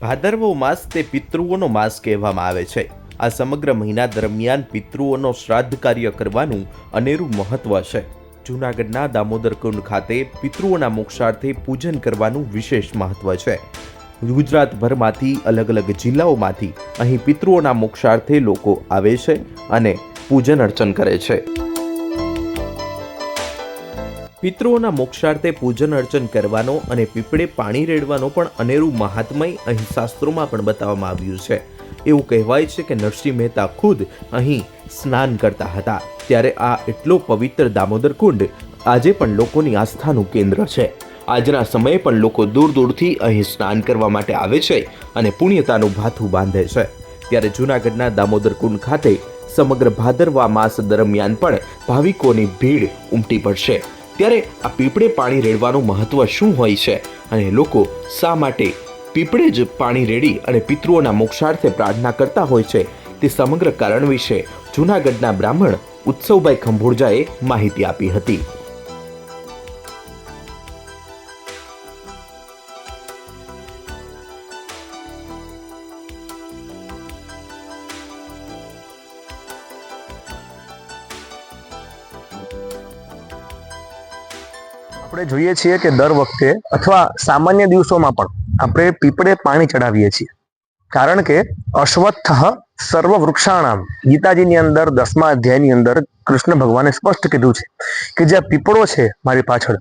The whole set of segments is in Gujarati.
ભાદરવો માસ તે પિતૃઓનો માસ કહેવામાં આવે છે. આ સમગ્ર મહિના દરમિયાન પિતૃઓનો શ્રાદ્ધ કાર્ય કરવાનું અનેરું મહત્વ છે. જૂનાગઢના દામોદર કુંડ ખાતે પિતૃઓના મોક્ષાર્થે પૂજન કરવાનું વિશેષ મહત્વ છે. ગુજરાતભરમાંથી અલગ અલગ જિલ્લાઓમાંથી અહીં પિતૃઓના મોક્ષાર્થે લોકો આવે છે અને પૂજન અર્ચન કરે છે. પિતૃઓના મોક્ષાર્થે પૂજન અર્ચન કરવાનો અને પીપળે પાણી રેડવાનો પણ અનેરું મહાત્મય અહીં શાસ્ત્રોમાં પણ બતાવવામાં આવ્યું છે. એવું કહેવાય છે કે નરસિંહ મહેતા ખુદ અહીં સ્નાન કરતા હતા. ત્યારે આ એટલો પવિત્ર દામોદર કુંડ આજે પણ લોકોની આસ્થાનું કેન્દ્ર છે. આજના સમયે પણ લોકો દૂર દૂરથી અહીં સ્નાન કરવા માટે આવે છે અને પુણ્યતાનું ભાથું બાંધે છે. ત્યારે જૂનાગઢના દામોદર કુંડ ખાતે સમગ્ર ભાદરવા માસ દરમિયાન પણ ભાવિકોની ભીડ ઉમટી પડશે. ત્યારે આ પીપળે પાણી રેડવાનું મહત્વ શું હોય છે? અને લોકો શા માટે પીપળે જ પાણી રેડી અને પિતૃઓના મોક્ષાર્થે પ્રાર્થના કરતા હોય છે તે સમગ્ર કારણ વિશે જૂનાગઢના બ્રાહ્મણ ઉત્સવભાઈ ખંભોળજાએ માહિતી આપી હતી. આપણે જોઈએ છીએ કે દર વખતે અથવા સામાન્ય દિવસોમાં પણ આપણે પીપળે પાણી ચડાવીએ છીએ. કારણ કે અશ્વત્થ સર્વ વૃક્ષાણામ ગીતાજીની અંદર દસમા અધ્યાયની અંદર કૃષ્ણ ભગવાને સ્પષ્ટ કીધું છે કે જે પીપળો છે મારી પાછળ,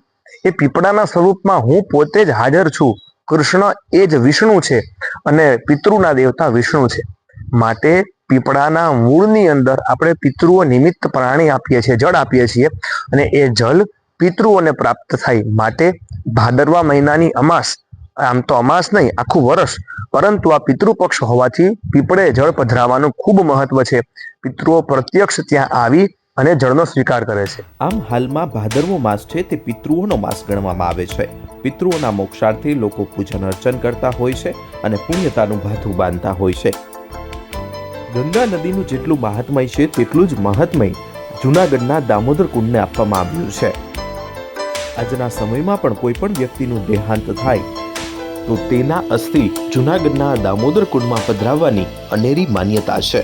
એ પીપળાના સ્વરૂપમાં હું પોતે જ હાજર છું. કૃષ્ણ એ જ વિષ્ણુ છે અને પિતૃના દેવતા વિષ્ણુ છે. માટે પીપળાના મૂળની અંદર આપણે પિતૃઓ નિમિત્ત પ્રાણી આપીએ છીએ, જળ આપીએ છીએ અને એ જળ પિતૃઓને પ્રાપ્ત થાય માટે ભાદરવા મહિનાની અમાસ, આમ તો અમાસ નહીં, આખું વર્ષ પરંતુ આ પિતૃપક્ષ હોવાથી પીપળે જળ પધરાવાનું ખૂબ મહત્વ છે. પિતૃઓ પ્રત્યક્ષ ત્યાં આવી અને જળનો સ્વીકાર કરે છે. આમ હાલમાં ભાદરવો માસ છે તે પિતૃઓનો માસ ગણવામાં આવે છે. પિતૃઓના મોક્ષાર્થે લોકો પૂજન અર્ચન કરતા હોય છે અને પુણ્યતાનું ભાથું બાંધતા હોય છે. ગંગા નદીનું જેટલું મહાત્મય છે, તેટલું જ મહાત્મય જૂનાગઢના દામોદર કુંડને આપવામાં આવ્યું છે. આજના સમયમાં પણ કોઈ પણ વ્યક્તિનું દેહાંત થાય, તો તેના અસ્થિ જૂનાગઢના દામોદર કુંડમાં પધરાવવાની અનેરી માન્યતા છે.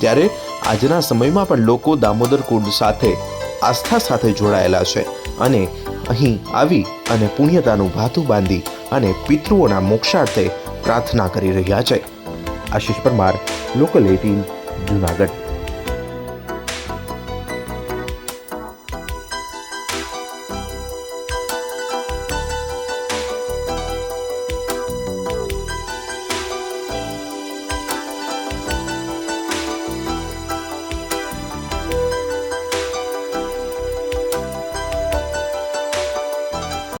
ત્યારે આજના સમયમાં પણ લોકો દામોદર કુંડ સાથે, આસ્થા સાથે જોડાયેલા છે અને અહીં આવી અને પુણ્યતાનું ભાથું બાંધી અને પિતૃઓના મોક્ષાર્થે પ્રાર્થના કરી રહ્યા છે. Ashish Parmar local eighteen Junagadh.